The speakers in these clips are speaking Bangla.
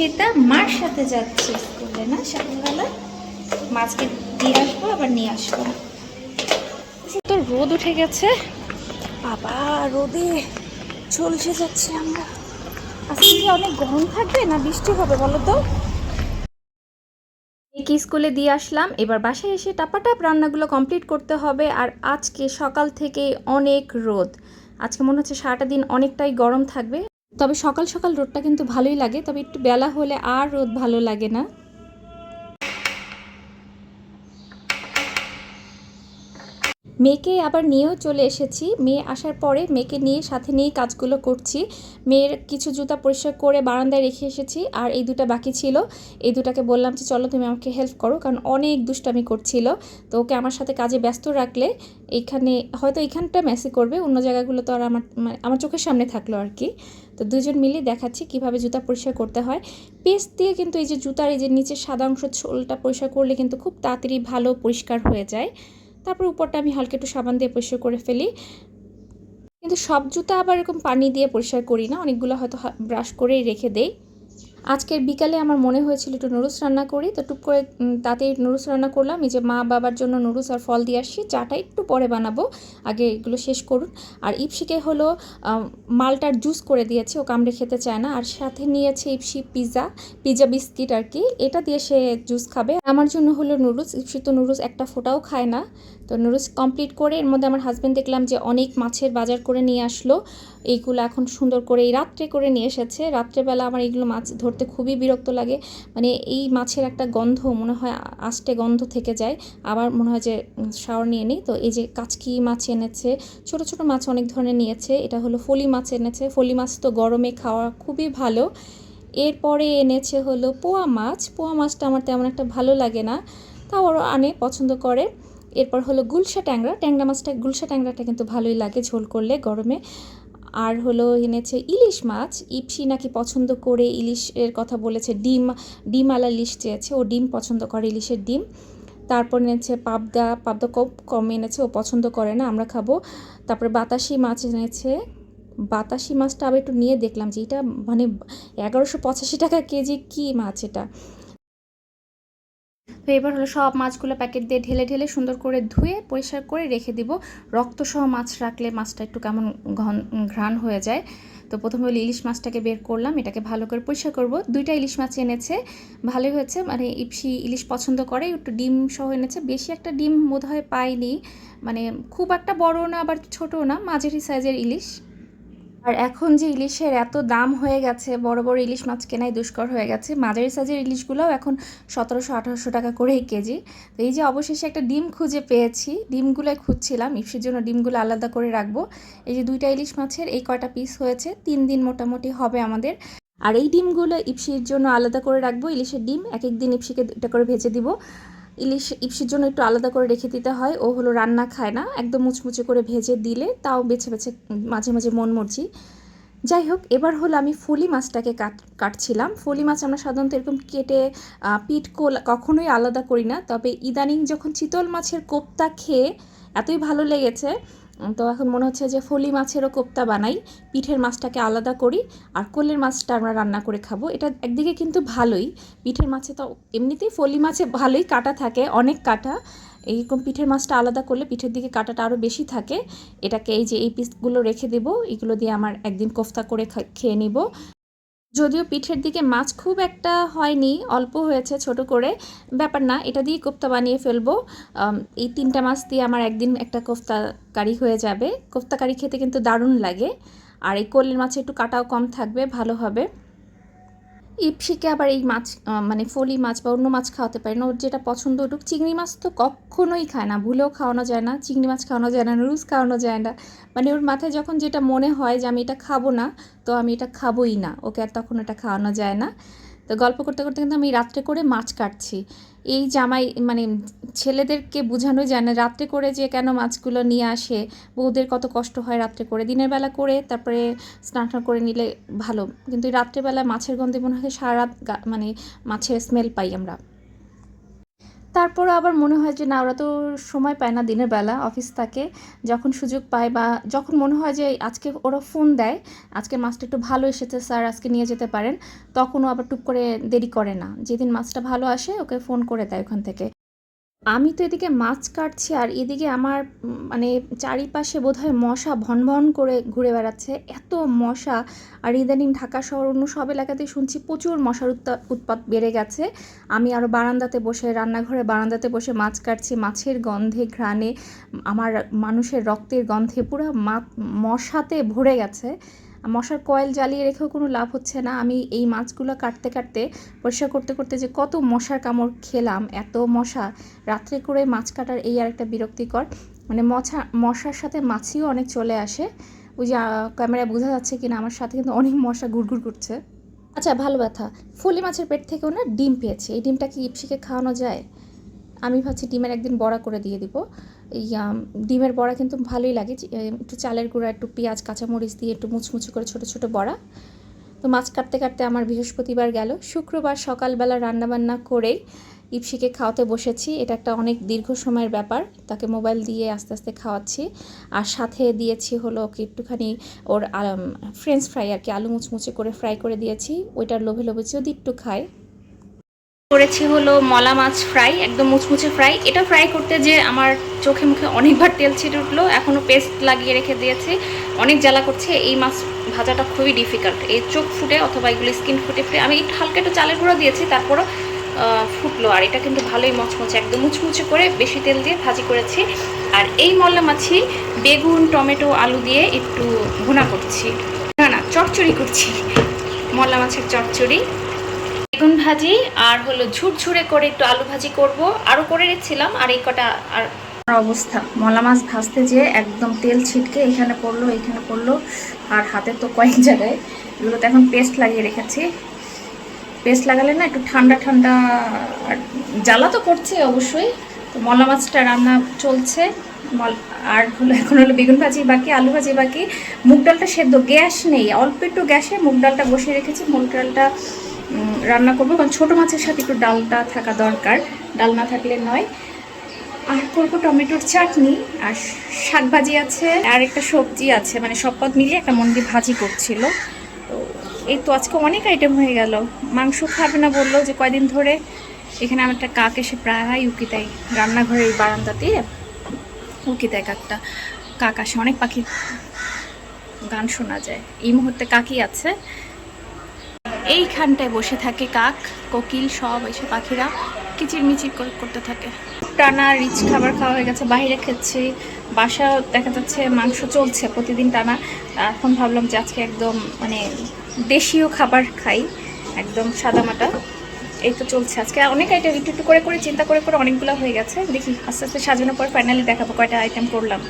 ঈপ্সিতা মার সাথে যাচ্ছে স্কুলে না? সকালবেলা? মাছকে দিয়ে আসব আবার নিয়ে আসব। তো রোদ উঠে গেছে। বাবা রোদে চলছে যাচ্ছে আমরা। আজকে কি অনেক গরম থাকবে না বৃষ্টি হবে বলো তো? কি স্কুলে দিয়ে আসলাম এবার বাসায় এসে টাপাটাপ রান্নাগুলো কমপ্লিট করতে হবে আর আজকে সকাল থেকে অনেক রোদ। আজকে মনে হচ্ছে সারাটা দিন অনেকটাই গরম থাকবে। তবে সকাল সকাল রোদটা কিন্তু ভালোই লাগে, তবে একটু বেলা হলে আর রোদ ভালো লাগে না। মেয়েকে আবার নিয়েও চলে এসেছি। মেয়ে আসার পরে মেয়েকে নিয়ে সাথে নিয়েই কাজগুলো করছি। মেয়ের কিছু জুতা পরিষ্কার করে বারান্দায় রেখে এসেছি আর এই দুটো বাকি ছিল। এই দুটাকে বললাম যে, চলো তুমি আমাকে হেল্প করো। কারণ অনেক দুষ্টামি করছিল। তো ওকে আমার সাথে কাজে ব্যস্ত রাখলে এখানে হয়তো এইখানটা মেসে করবে, অন্য জায়গাগুলো তো আর আমার মানে আমার চোখের সামনে থাকল আর কি। তো দুজন মিলে দেখাচ্ছি কীভাবে জুতা পরিষ্কার করতে হয়। পেস্ট দিয়ে কিন্তু এই যে জুতার এই যে নিচের সাদা অংশ ছোলটা পরিষ্কার করলে কিন্তু খুব তাড়াতাড়ি ভালো পরিষ্কার হয়ে যায়। তারপর উপরটা আমি হালকা একটু সাবান দিয়ে পরিষ্কার করে ফেলি। কিন্তু সব জুতা আবার এরকম পানি দিয়ে পরিষ্কার করি না, অনেকগুলো হয়তো ব্রাশ করেই রেখে দেই। আজকের বিকালে আমার মনে হয়েছিল একটু নুডলস রান্না করি, তো টুক করে তাতেই নুডলস রান্না করলাম। এই যে মা বাবার জন্য নুডলস আর ফল দিয়ে আসছি, চাটা একটু পরে বানাবো, আগে এগুলো শেষ করুন। আর ইপসিকে হলো মালটার জুস করে দিয়েছে, ও কামড়ে খেতে চায় না। আর সাথে নিয়েছে ইপসি পিৎজা পিৎজা বিস্কিট আর কি, এটা দিয়ে সে জুস খাবে। আমার জন্য হলো নুডলস, ইপসি তো নুডলস একটা ফোটাও খায় না। তো নুডলস কমপ্লিট করে এর মধ্যে আমার হাজব্যান্ড দেখলাম যে অনেক মাছের বাজার করে নিয়ে আসলো। এইগুলো এখন সুন্দর করে এই রাত্রে করে নিয়ে এসেছে। রাত্রেবেলা আমার এইগুলো মাছ ধরতে খুবই বিরক্ত লাগে। মানে এই মাছের একটা গন্ধ মনে হয় আষ্টে গন্ধ থেকে যায়। আবার মনে হয় যে শাওয়ার নিয়ে নিই। তো এই যে কাচকি মাছ এনেছে, ছোট ছোট মাছ অনেক ধরনের নিয়েছে। এটা হলো ফলি মাছ এনেছে। ফলি মাছ তো গরমে খাওয়া খুবই ভালো। এরপরে এনেছে হলো পোয়া মাছ। পোয়া মাছটা আমার তেমন একটা ভালো লাগে না। তাও ওরা আনে, পছন্দ করে। এরপর হলো গুলশা ট্যাংরা। ট্যাংরা মাছটা, গুলশা ট্যাংরাটা কিন্তু ভালোই লাগে ঝোল করলে গরমে। আর হলো এনেছে ইলিশ মাছ। ইপসি নাকি পছন্দ করে ইলিশের কথা বলেছে, ডিম ডিম আলা ইলিশ চেয়েছে। ও ডিম পছন্দ করে ইলিশের ডিম। তারপর এনেছে পাবদা পাবদা খুব কম এনেছে, ও পছন্দ করে না, আমরা খাব। তারপরে বাতাসি মাছ এনেছে। বাতাসি মাছটা আবার একটু নিয়ে দেখলাম যে এটা মানে এগারোশো পঁচাশি টাকা কেজি কী মাছ এটা। তো এবার হলো সব মাছগুলো প্যাকেট দিয়ে ঢেলে ঢেলে সুন্দর করে ধুয়ে পরিষ্কার করে রেখে দিব। রক্তসহ মাছ রাখলে মাছটা একটু কেমন ঘন, ঘ্রাণ হয়ে যায়। তো প্রথমে হলো ইলিশ মাছটাকে বের করলাম, এটাকে ভালো করে পরিষ্কার করব। দুইটা ইলিশ মাছ এনেছে, ভালোই হয়েছে। মানে ইপসি ইলিশ পছন্দ করে, একটু ডিম সহ এনেছে। বেশি একটা ডিম বোধ হয় পাইনি। মানে খুব একটা বড় না, আবার ছোট না, মাঝারি সাইজের ইলিশ। আর এখন যে ইলিশের এত দাম হয়ে গেছে, বড় বড় ইলিশ মাছ কেনাই দুষ্কর হয়ে গেছে, মাঝারি সাইজের ইলিশগুলোও এখন সতেরোশো, আঠারোশো টাকা করেই কেজি। তো এই যে অবশেষে একটা ডিম খুঁজে পেয়েছি, ডিমগুলোই খুঁজছিলাম ইপসির জন্য ডিমগুলো আলাদা করে রাখব। এই যে দুইটা ইলিশ মাছের এই কয়টা পিস হয়েছে, তিন দিন মোটামুটি হবে আমাদের। আর এই ডিমগুলো ইপসির জন্য আলাদা করে রাখব, ইলিশের ডিম, এক এক দিন ইপসিকে দুইটা করে ভেজে দিব। ইলিশ ইপসির জন্য একটু আলাদা করে রেখে দিতে হয়। ও হলো রান্না খায় না, একদম মুচমুচে করে ভেজে দিলে তাও বেছে বেছে, মাঝে মাঝে মন মরছি যাই হোক, এবার হলো আমি ফলি মাছটাকে কাট, কাটছিলাম। ফলি মাছ আমরা সাধারণত এরকম কেটে পিট কোল, কখনোই আলাদা করি না। তবে ইদানিং যখন চিতল মাছের কোপ্তা খেয়ে এতই ভালো লেগেছে তো এখন মনে হচ্ছে যে ফলি মাছেরও কোপ্তা বানাই, পিঠের মাছটাকে আলাদা করি আর কোলের মাছটা আমরা রান্না করে খাব। এটা একদিকে কিন্তু ভালোই, পিঠের মাছে তো এমনিতেই ফলি মাছে ভালোই কাটা থাকে, অনেক কাটা। এইরকম পিঠের মাছটা আলাদা করলে পিঠের দিকে কাটাটা আরও বেশি থাকে। এটাকে এই যে এই পিসগুলো রেখে দেবো, এগুলো দিয়ে আমার একদিন কোফতা করে খেয়ে নিব। যদিও পিঠের দিকে মাছ খুব একটা হয়নি, অল্প হয়েছে ছোট করে। ব্যাপার না, এটা দিয়ে কোফতা বানিয়ে ফেলব। এই তিনটা মাছ দিয়ে আমার একদিন একটা কোফতা কারি হয়ে যাবে। কোফতা কারি খেতে কিন্তু দারুণ লাগে। আর এই কোলের মাছে একটু কাটাও কম থাকবে, ভালো হবে। ইপসিকে আবার এই মাছ মানে ফলি মাছ বা অন্য মাছ খাওয়াতে পারি না। ওর যেটা পছন্দ ওটুক। চিংড়ি মাছ তো কখনোই খায় না। ভুলেও খাওয়ানো যায় না। চিংড়ি মাছ খাওয়ানো যায় না। নুডলস খাওয়ানো যায় না। মানে ওর মাথায় যখন যেটা মনে হয় যে আমি এটা খাব না, তো আমি এটা খাবোই না। ওকে আর তখন এটা খাওয়ানো যায় না। তো গল্প করতে করতে কিন্তু আমি রাত্রে করে মাছ কাটছি। এই জামাই মানে ছেলেদেরকে বোঝানো যায় না। রাত্রে করে যে কেন মাছগুলো নিয়ে আসে, বউদের কত কষ্ট হয় রাত্রে করে। দিনের বেলা করে তারপরে স্নান করে নিলে ভালো। কিন্তু রাত্রেবেলা মাছের গন্ধে মনে হয় সারা রাত মানে মাছের স্মেল পাই আমরা। তারপরও আবার মনে হয় যে, না, ওরা তো সময় পায় না দিনের বেলা অফিস থাকে। যখন সুযোগ পায় বা যখন মনে হয় যে, আজকে ওরা ফোন দেয়, আজকে মাছটা একটু ভালো এসেছে, স্যার আজকে নিয়ে যেতে পারেন। তখনও আবার টুক করে দেরি করে না। যেদিন মাছটা ভালো আসে, ওকে ফোন করে দেয় ওখান থেকে। আমি তো এদিকে মাছ কাটছি আর এদিকে আমার মানে চারিপাশে বোধহয় মশা ভন ভন করে ঘুরে বেড়াচ্ছে। এত মশা। আর ইদানিং ঢাকা শহর অন্য সব এলাকাতেই শুনছি প্রচুর মশার উৎপাত বেড়ে গেছে। আমি আরও বারান্দাতে বসে, রান্নাঘরে বারান্দাতে বসে মাছ কাটছি। মাছের গন্ধে, ঘ্রাণে, আমার মানুষের রক্তের গন্ধে পুরো মশাতে ভরে গেছে। মশার কয়েল জ্বালিয়ে রেখেও কোনো লাভ হচ্ছে না। আমি এই মাছগুলো কাটতে কাটতে পরিষ্কার করতে করতে যে কত মশার কামড় খেলাম, এত মশা। রাত্রে করে মাছ কাটার এই আর একটা বিরক্তিকর। মানে মশা মশার সাথে মাছিও অনেক চলে আসে। ওই যে ক্যামেরায় বোঝা যাচ্ছে কিনা, আমার সাথে কিন্তু অনেক মশা গুড়গুড় করছে। আচ্ছা ভালো ব্যথা ফলি মাছের পেট থেকেও না ডিম পেয়েছে। এই ডিমটা কি ইপসিকে খাওয়ানো যায়? আমি ভাবছি ডিমের একদিন বড়া করে দিয়ে দিব। ডিমের বড়া কিন্তু ভালোই লাগে। একটু চালের গুঁড়া, একটু পেঁয়াজ, কাঁচামরিচ দিয়ে একটু মুচমুচি করে ছোট ছোট বড়া। তো মাছ কাটতে কাটতে আমার বৃহস্পতিবার গেল। শুক্রবার সকালবেলা রান্নাবান্না করেই ইপসিকে খাওয়াতে বসেছি। এটা একটা অনেক দীর্ঘ সময়ের ব্যাপার। তাকে মোবাইল দিয়ে আস্তে আস্তে খাওয়াচ্ছি। আর সাথে দিয়েছি হলো ওকে একটুখানি ওর ফ্রেঞ্চ ফ্রাই আর কি, আলু মুচমুচে করে ফ্রাই করে দিয়েছি। ওইটার লোভে লোভে যদি একটু খায় করেছি হলো মলা মাছ ফ্রাই, একদম মুচমুচে ফ্রাই। এটা ফ্রাই করতে যে আমার চোখে মুখে অনেকবার তেল ছিটে উঠল, এখনও পেস্ট লাগিয়ে রেখে দিয়েছি। অনেক জ্বালা করছে, এই মাছ ভাজাটা খুবই ডিফিকাল্ট এই চোখ ফুটে অথবা এগুলো স্কিন ফুটে ফুটে, আমি একটু হালকা একটু চালের গুঁড়ো দিয়েছি, তারপরও ফুটলো। আর এটা কিন্তু ভালোই মচমচে, একদম মুচমুচে করে বেশি তেল দিয়ে ভাজি করেছি। আর এই মল্লা মাছি বেগুন, টমেটো, আলু দিয়ে একটু ভুনা করছি। না না চটচড়ি করছি। মল্লা মাছের চচ্চড়ি। বেগুন ভাজি আর হলো ঝুরঝুরে করে একটু আলু ভাজি করব। আরও করে রেখেছিলাম, আর এই কটা আর অবস্থা। মলা মাছ ভাজতে যেয়ে একদম তেল ছিটকে এখানে পড়ল এখানে পড়ল, আর হাতে তো কয়েক জায়গায়। এগুলোতে এখন পেস্ট লাগিয়ে রেখেছি। পেস্ট লাগালে না একটু ঠান্ডা ঠান্ডা জ্বালা তো করছে অবশ্যই। তো মলা মাছটা রান্না চলছে। মল আর হলো এখন হলো বেগুন ভাজি বাকি, আলু ভাজি বাকি। মুগ ডালটা সেদ্ধ, গ্যাস নেই। অল্প একটু গ্যাসে মুগ ডালটা বসিয়ে রেখেছি। মুগ ডালটা রান্না করব, কারণ ছোটো মাছের সাথে একটু ডালটা থাকা দরকার। ডাল না থাকলে নয়। আর করব টমেটোর চাটনি, আর শাক ভাজি আছে, আর একটা সবজি আছে মানে সব পদ মিলিয়ে একটা মন্দির ভাজি করছিল। তো এই তো আজকে অনেক আইটেম হয়ে গেল। মাংস খাবে না বলল যে কয়দিন ধরে। এখানে আমার একটা কাক এসে প্রায় উকি দেয় রান্নাঘরের এই বারান্দাতে উকি দেয় কাকটা। কাক আসে, অনেক পাখি গান শোনা যায়। এই মুহূর্তে কাকই আছে। এইখানটায় বসে থাকে কাক, কোকিল, সব এসে পাখিরা। কিচিরমিচির করে করতে থাকে। টানা রিচ খাবার খাওয়া হয়ে গেছে, বাইরে খেচ্ছি। বাসা দেখা যাচ্ছে মাংস চলছে প্রতিদিন টানা। এখন ভাবলাম যে আজকে একদম মানে দেশীয় খাবার খাই, একদম সাদামাটা। এই তো চলছে। আজকে অনেক আইটেম একটু একটু করে করে, চিন্তা করে করে অনেকগুলো হয়ে গেছে। দেখি আস্তে আস্তে সাজানোর পর ফাইনালি দেখাবো কয়টা আইটেম করলাম।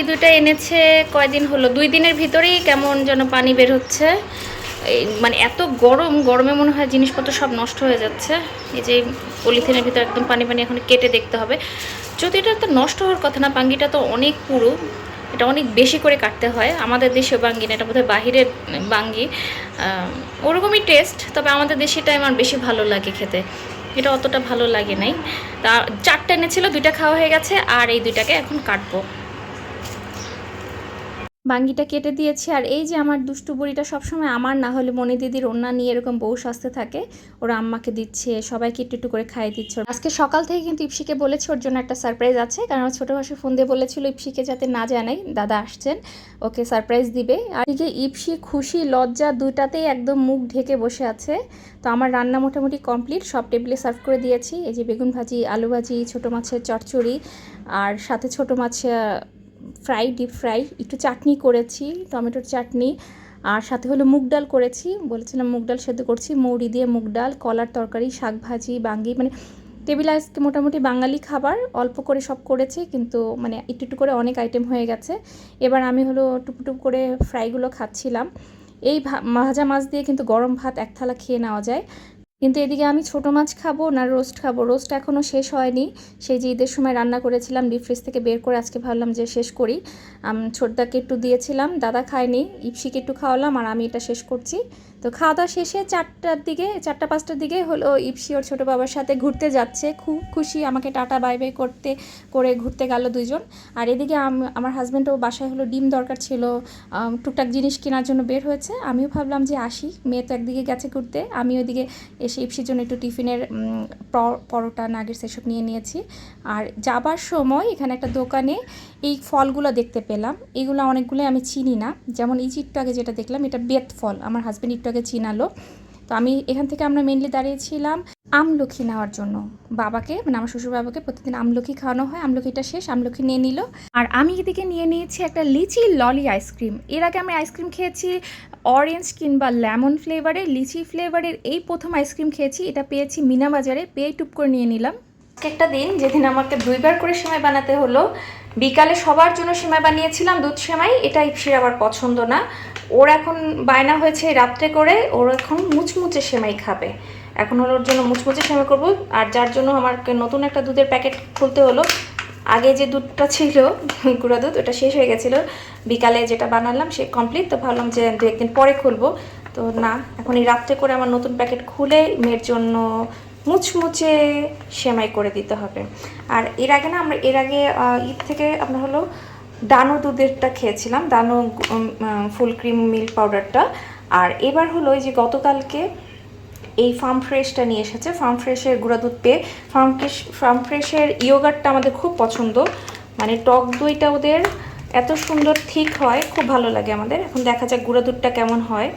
এই দুটো এনেছে কয়দিন হলো? দুই দিনের ভিতরেই কেমন যেন পানি বের হচ্ছে। মানে এত গরম, গরমে মনে হয় জিনিসপত্র সব নষ্ট হয়ে যাচ্ছে। এই যে পলিথিনের ভিতরে একদম পানি পানি এখন কেটে দেখতে হবে। যদি এটা তো নষ্ট হওয়ার কথা না, বাঙ্গিটা তো অনেক পুরো। এটা অনেক বেশি করে কাটতে হয়। আমাদের দেশে বাঙ্গি না, এটা বোধহয় বাহিরের বাঙ্গি। ওরকমই টেস্ট তবে আমাদের দেশিটা আমার বেশি ভালো লাগে খেতে। এটা অতটা ভালো লাগে নাই। তা, চারটা এনেছিল, দুইটা খাওয়া হয়ে গেছে, আর এই দুইটাকে এখন কাটবো। বাঙ্গিটা কেটে দিয়েছি। আর এই যে আমার দুষ্টু বুড়িটা সবসময় আমার না হলে মনে দিদির ওন্না নিয়ে এরকম বউ সাজতে থাকে, ওরা আম্মাকে দিচ্ছে, সবাইকে একটু একটু করে খাইয়ে দিচ্ছে। আজকে সকাল থেকে কিন্তু ইপসিকে বলেছে, ওর জন্য একটা সারপ্রাইজ আছে, কারণ আমার ছোটো ভাষা ফোন দিয়ে বলেছিল ইপসিকে যাতে না জানাই, দাদা আসছেন, ওকে সারপ্রাইজ দিবে। আর এই যে ইপসি খুশি, লজ্জা দুইটাতেই একদম মুখ ঢেকে বসে আছে। তো আমার রান্না মোটামুটি কমপ্লিট সব টেবিলে সার্ভ করে দিয়েছি। এই যে বেগুন ভাজি, আলু ভাজি, ছোটো মাছের চচ্চড়ি, আর সাথে ছোটো মাছ ফ্রাই ডিপ ফ্রাই, একটু চাটনি করেছি, টমেটোর চাটনি, আর সাথে হলো মুগ ডাল করেছি। বলেছিলাম মুগ ডাল সেদ্ধ করছি, মৌরি দিয়ে মুগ ডাল, কলার তরকারি, শাক ভাজি, বাঙ্গি মানে টেবিল আজকে মোটামুটি বাঙালি খাবার, অল্প করে সব করেছি, কিন্তু মানে একটু একটু করে অনেক আইটেম হয়ে গেছে। এবার আমি হলো টুপটুপ করে ফ্রাইগুলো খাচ্ছিলাম। এই ভা- ভাজা মাছ দিয়ে কিন্তু গরম ভাত এক থালা খেয়ে নেওয়া যায়। কিন্তু এদিকে আমি ছোট মাছ খাব না রোস্ট খাব? রোস্ট এখনও শেষ হয়নি। সেই যে ঈদের সময় রান্না করেছিলাম ডিপ ফ্রিজ থেকে বের করে আজকে ভাবলাম যে শেষ করি। ছোটদাকে একটু দিয়েছিলাম, দাদা খায়নি, ইপসিকে একটু খাওয়ালাম আর আমি এটা শেষ করছি। তো খাওয়া দাওয়া শেষে চারটার দিকে, চারটা, পাঁচটার দিকে হলো ইপসি ওর ছোটো বাবার সাথে ঘুরতে যাচ্ছে। খুব খুশি আমাকে টাটা, বাই বাই করতে, করে ঘুরতে গেল দুজন আর এদিকে আমার হাজব্যান্ডও বাসায় হলো ডিম দরকার ছিল টুকটাক জিনিস কেনার জন্য বের হয়েছে। আমিও ভাবলাম যে আসি, মেয়ে তো একদিকে গেছে ঘুরতে আমি ওইদিকে ইপসির জন্য একটু টিফিনের পরোটা নাগের সেসব নিয়ে নিয়েছি। আর যাবার সময় এখানে একটা দোকানে এই ফলগুলো দেখতে পেলাম। এগুলো অনেকগুলো আমি চিনি না। যেমন এই চিট্টু আগে যেটা দেখলাম, এটা বেত ফল আমার হাজব্যান্ড একটু আগে চিনালো। তো আমি এখান থেকে আমরা মেনলি দাঁড়িয়েছিলাম। আমলখি নেওয়ার জন্য। বাবাকে মানে আমার শ্বশুর বাবাকে প্রতিদিন আমলখি খাওয়ানো হয়। আমলখিটা শেষ, আমলখি নিয়ে নিল। আর আমি এদিকে নিয়ে নিয়েছি একটা লিচি ললি আইসক্রিম। এর আগে আমি আইসক্রিম খেয়েছি অরেঞ্জ কিংবা লেমন ফ্লেভারের লিচি ফ্লেভারের এই প্রথম আইসক্রিম খেয়েছি। এটা পেয়েছি মিনা বাজারে। পেয়ে টুপ করে নিয়ে নিলাম। একটা দিন যেদিন আমাকে দুইবার করে সেমাই বানাতে হলো, বিকালে সবার জন্য সেমাই বানিয়েছিলাম দুধ সেমাই। এটা ইপসির আবার পছন্দ না। ওর এখন বায়না হয়েছে রাত্রে করে। ওর এখন মুচমুচে সেমাই খাবে। এখন হলো ওর জন্য মুচমুচে সেমাই করব। আর যার জন্য আমাকে নতুন একটা দুধের প্যাকেট খুলতে হলো। আগে যে দুধটা ছিল, গুঁড়া দুধ, ওটা শেষ হয়ে গেছিল। বিকালে যেটা বানালাম সে কমপ্লিট তো ভাবলাম যে দু একদিন পরে খুলবো। তো না, এখন এই রাত্রে করে আমার নতুন প্যাকেট খুলে মেয়ের জন্য মুচমুচে সেমাই করে দিতে হবে। আর এর আগে না, আমরা এর আগে ঈদ থেকে আপনার হলো ডানো দুধেরটা খেয়েছিলাম। ডানো ফুল ক্রিম মিল্ক পাউডারটা। আর এবার হলো ওই যে গতকালকে এই ফার্ম ফ্রেশটা নিয়ে এসেছে। ফার্ম ফ্রেশের গুঁড়া দুধ পেয়ে ফার্ম ফার্ম ফ্রেশের ইয়োগারটা আমাদের খুব পছন্দ। মানে টক দইটা ওদের এত সুন্দর, ঠিক হয়, খুব ভালো লাগে আমাদের। এখন দেখা যাক গুঁড়া দুধটা কেমন হয়।